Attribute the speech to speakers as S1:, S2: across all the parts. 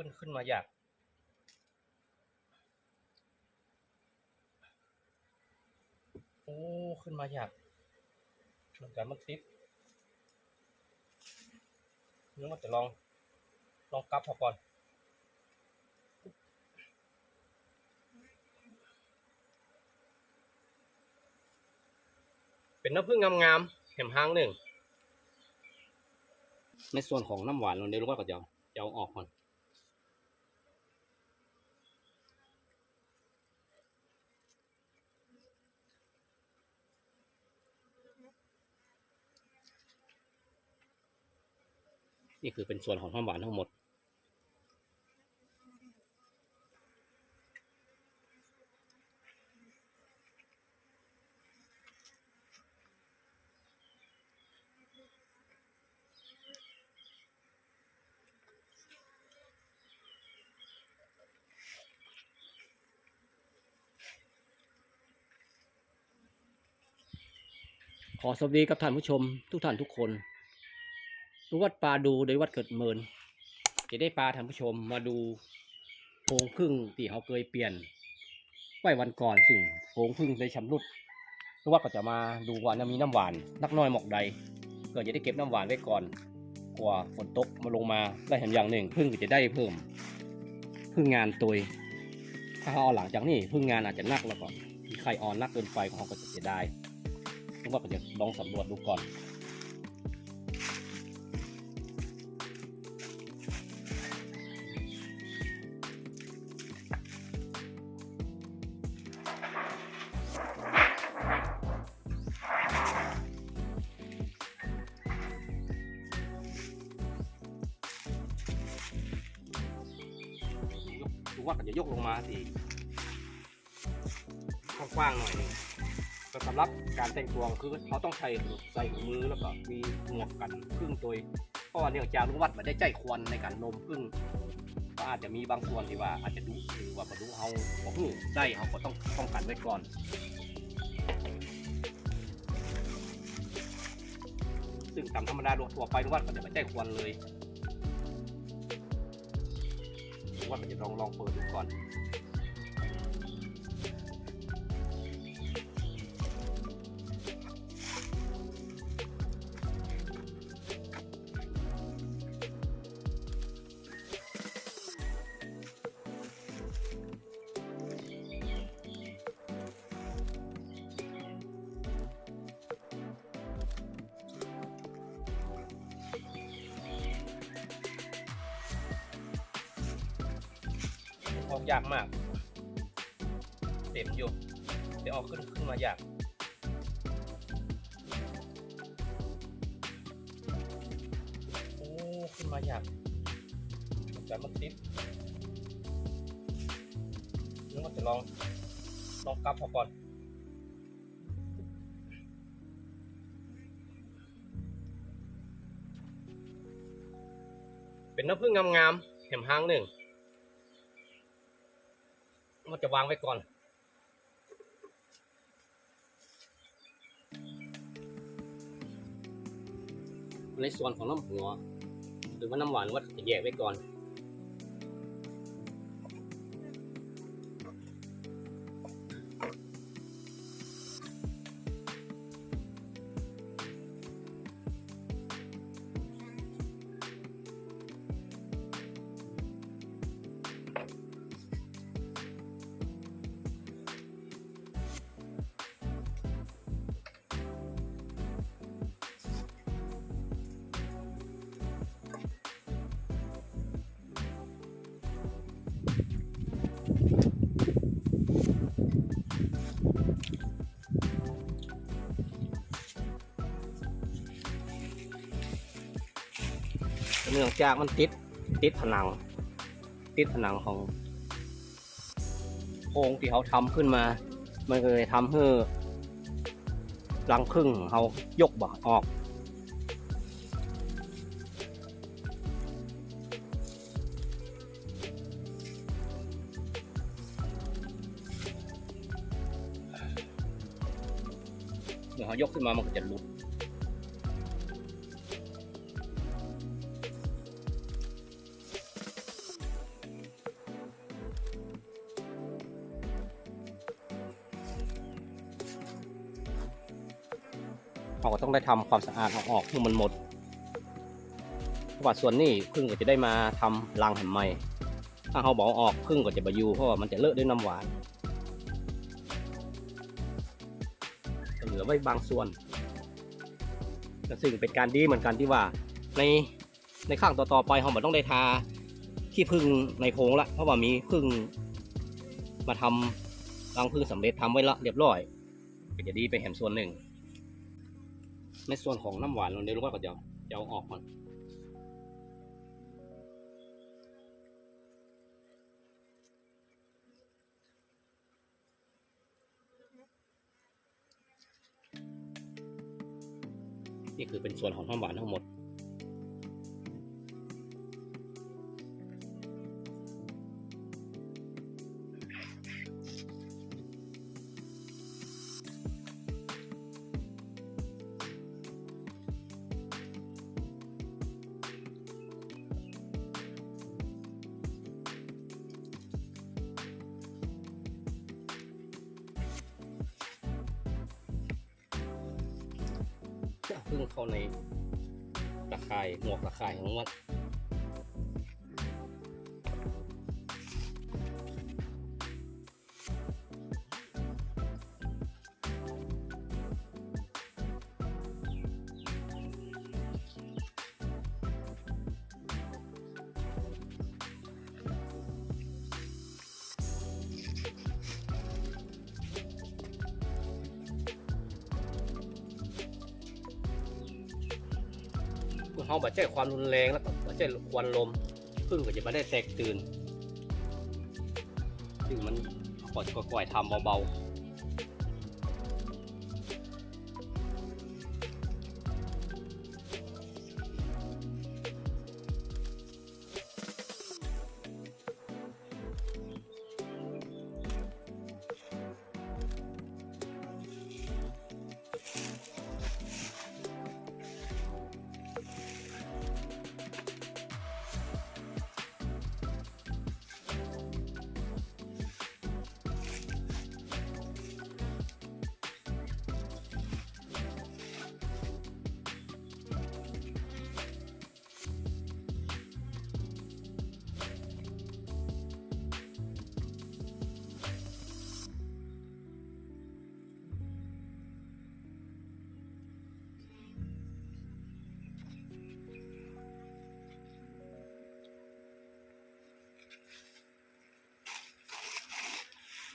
S1: ขึ้นขึ้นมาอยากโอ้ขึ้นมาอยากเหมือนกันมันติดนึกว่าจะลองลองกลับพอก่อนเป็นน้ำผึ้งงามๆเห็มห้างหนึ่ง ในส่วนของน้ำหวานเราเดี๋ยวลูกว่าก็จะเอาจะเอาออกก่อน นี่คือเป็นส่วนของความหวานทั้งหมด ขอสวัสดีกับท่านผู้ชมทุกท่านทุกคน รู้วัดปลาดูโดยวัดเกิดเมิน จะได้ปลาท่านผู้ชมมาดูโพรงพึ่งที่เขาเคยเปลี่ยนไว้วันก่อนซึ่งโพรงพึ่งได้ชำรุดรู้ว่าก็จะมาดูว่าจะมีน้ำหวาน นักน้อยหมอกใดเกิดจะได้เก็บน้ำหวานไว้ก่อนกว่าฝนตกมาลงมาได้เห็นอย่างหนึ่งพึ่งก็จะได้เพิ่มพึ่งงานตัวถ้าเขาเอาหลังจากนี้พึ่งงานอาจจะนักแล้วก่อนมีไข่อ่อนนักเกินไปของเขาก็จะเสียดายรู้ว่าก็จะลองสำรวจดูก่อนูว่าก็จะยกลงมาสิกว้างๆหน่อยนึงก็สำหรับการแต่งตัวคือเขาต้องใช้ใส่มือแล้วก็มีหมวกกันพึ่งตัวเพราะว่าเนื่องจากลุงวัดมันได้ใจควันในการนมพึ่งก็อาจจะมีบางส่วนที่ว่าอาจจะดูหรือว่ามาดูเขาบอกหูได้เขาก็ต้องป้องกันไว้ก่อนซึ่งตามธรรมดาทั่วไปลุงวัดก็จะไม่ใจควันเลย ว่ามันจะลองลองเปิดดูก่อน ออกยากมากเต็มอยู่เดี๋ยวออกขึ้นขึ้นมายากโอ้ขึ้นมายากแต่มันติดนึกว่าจะลองลองกลับพอก่อนเป็นน้ำผึ้งงามๆเห็มห้างหนึ่ง มันจะวางไว้ก่อน ในส่วนของน้ำหัว หรือว่าน้ำหวานว่าจะแยกไว้ก่อน เนื่องจากมันติดติดผนัง ติดผนังของโครงที่เขาทำขึ้นมา มันก็เลยทำให้รังพึ่งเขายกบ่ออกเมื่อเขายกขึ้นมามันก็จะหลุด เราก็ต้องได้ทำความสะอาดเอาออกให้มันหมดเพราะว่าส่วนนี้พึ่งก็จะได้มาทำรังแหมใหม่ ถ้าเราบอกออกพึ่งก็จะบอยู่เพราะว่ามันจะเลอะด้วยน้ำหวานเหลือไว้บางส่วนแต่ซึ่งเป็นการดีเหมือนกันที่ว่าในในข้างต่อๆไปเราไม่ต้องได้ทาขี้พึ่งในโพรงละเพราะว่ามีพึ่งมาทำรังพึ่งสำเร็จทำไว้ละเรียบร้อย ก็จะดีไปแหมส่วนหนึ่ง ในส่วนของน้ำหวานเราเดี๋ยวรู้ว่าก็จะจะเอาออกมันนี่คือเป็นส่วนของน้ำหวานทั้งหมด ข่ายหมวกตะข่ายของ วัดเขาบาดเจ็บความรุนแรงแล้วก็บาดเจ็บควันลมพึ่งก็จะไม่ได้แตกตื่นซึ่งมันก่อนก็ปล่อยทำเบาๆ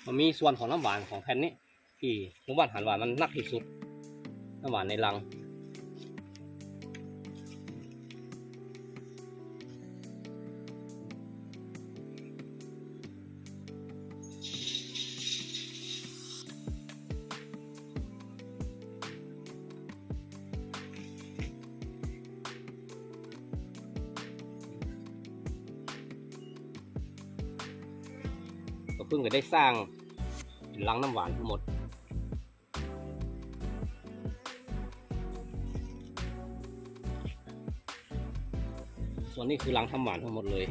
S1: มันมีส่วนของน้ำหวานของแผ่นนี้ที่น้ำหวานหันหวานมันนักที่สุดน้ำหวานในรัง เพิ่งจะได้สร้างรังน้ำหวานทั้งหมด ส่วนนี้คือรังทำหวานทั้งหมดเลย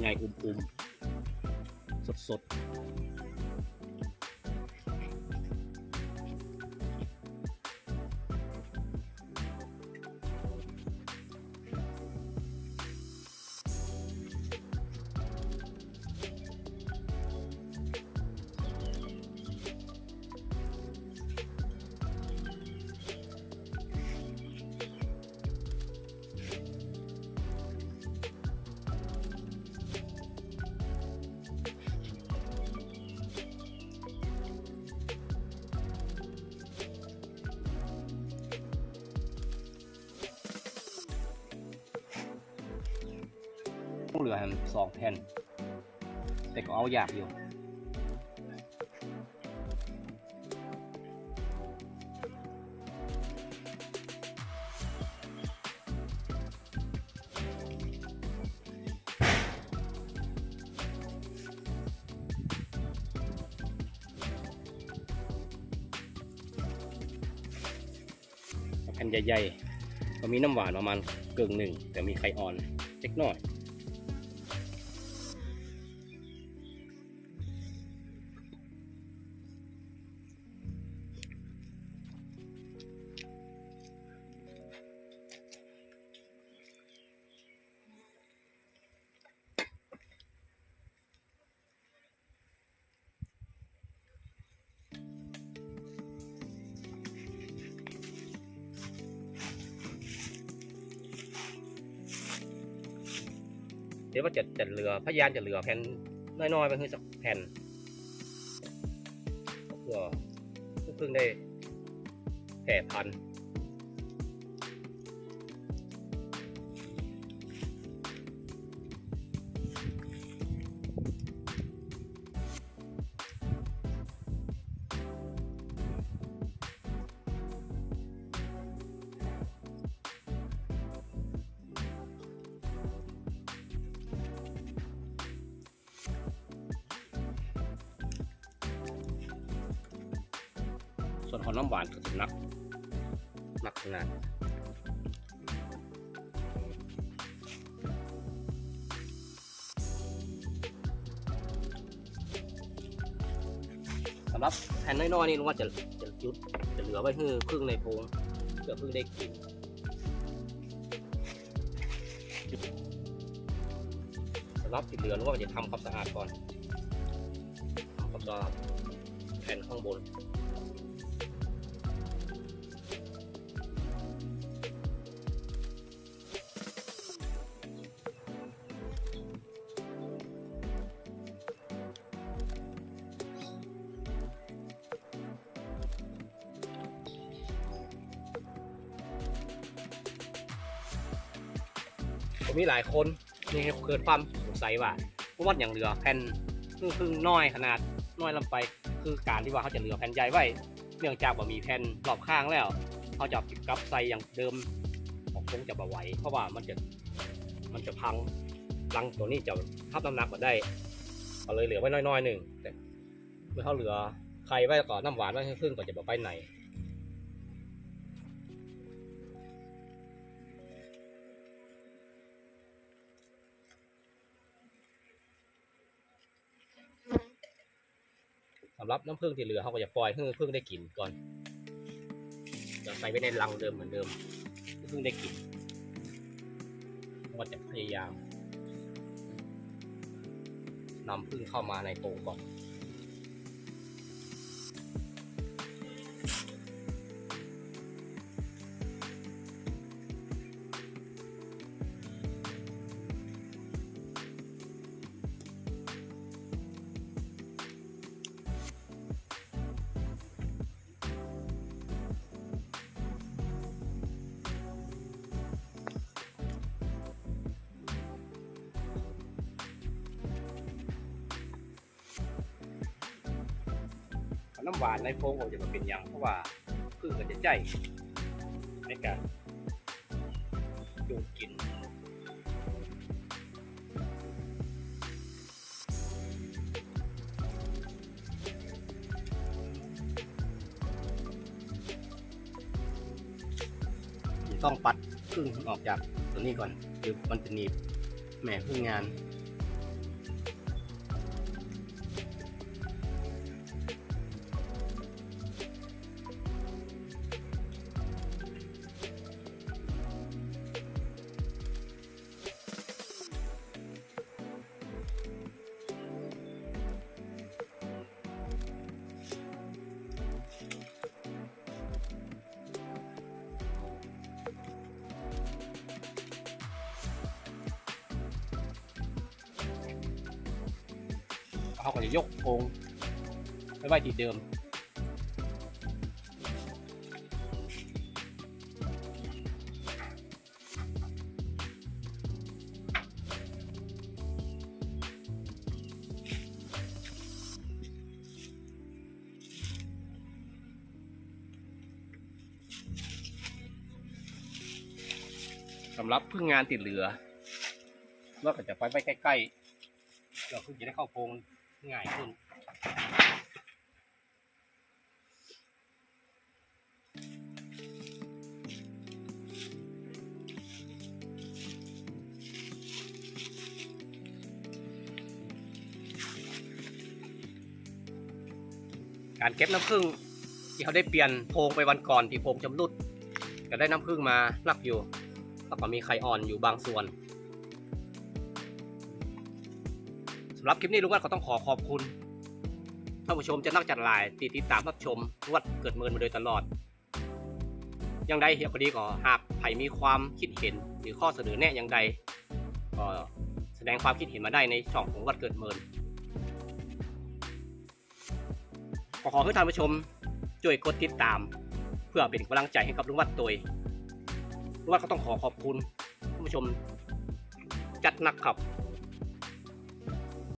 S1: ไงอุ้มๆสดๆ องเหลือสองแผ่น แต่ก็เอาอยากอยู่แผ่นใหญ่ๆก็มีน้ำหวานประมาณกึ่งหนึ่งแต่มีไข่อ่อนเล็กน้อย เดี๋ยวว่าจะจะเหลือพยานจะเหลือแผ่นน้อยๆไปคือสักแผ่นเพื่อเพิ่งได้แผ่พันธุ์ ส่วนของน้ำหวานก็จะนักนักขนาดสำหรับแผ่นน้อยๆนี่ลุงว่าจะจะยุดจะเหลือไว้คือพึ่งในโพรงเพื่อพึ่งได้กินสำหรับที่เหลือลุงว่าจะทำความสะอาดก่อนทำความสะอาดแผ่นข้างบน ผมมีหลายคนนี่เกิดความสงสัยว่าพราะว่าอย่างเหลือแผ่นครึ่งน้อยขนาดน้อยลำไป คือการที่ว่าเขาจะเหลือแผ่นใหญ่ไว้ เนื่องจากว่ามีแผ่นรอบข้างแล้วเขาจะกลับใส่อย่างเดิมของคงจะบ่ไหวเพราะว่ามันจะมันจะพังรังตัวนี้จะทับน้ำหนักมาได้ก็เลยเหลือไว้น้อยๆหนึ่งแต่เมื่อเขาเหลือไข่ไว้ก่อนน้ำหวานไว้ครึ่งก่อนจะบ่ไปไหน สำหรับน้ำผึ้งที่เหลือเขาก็จะปล่อยให้ผึ้งได้กลิ่นก่อนจะใส่ไว้ในรังเดิมเหมือนเดิมน้ำผึ้งได้กลิ่นก็จะพยายามนำผึ้งเข้ามาในโตก่อน น้ำหวานในโพรงก็จะมาเป็นอย่างเพราะว่าผึ้งก็จะใจในการดูดกลิ่นต้องปัดผึ้งออกจากตัวนี้ก่อนเดี๋ยวมันจะหนีบแหม่พึ่งงาน เขาก็จะยกโครงไปไว้ที่เดิม สำหรับพึ่งงานติดเหลือเราก็จะไปไว้ใกล้ๆเราเพิ่งจะได้เข้าโพรง ง่ายขึ้นการเก็บน้ำผึ้งที่เขาได้เปลี่ยนโพงไปวันก่อนที่โพรงชำรุดก็ได้น้ำผึ้งมานักอยู่แล้วก็มีไข่อ่อนอยู่บางส่วนำหรับคลิปนี้ลุงวัดก็ต้องขอขอบคุณท่านผู้ชมจะนักจัดลายติดติดตามรับชมลุงวัดเกิดเมินมาโดยตลอดอย่างใดเฮียก็ดีขอหากใครมีความคิดเห็นหรือข้อเสนอแนะอย่างใดก็แสดงความคิดเห็นมาได้ในช่องของวัดเกิดเมินขอขอให้ท่านผู้ชมช่วยกดติดตาม เพื่อเป็นกำลังใจให้กับลุงวัดตัวลุงวัดก็ต้องขอขอบคุณท่านผู้ชมจัดหนักครับ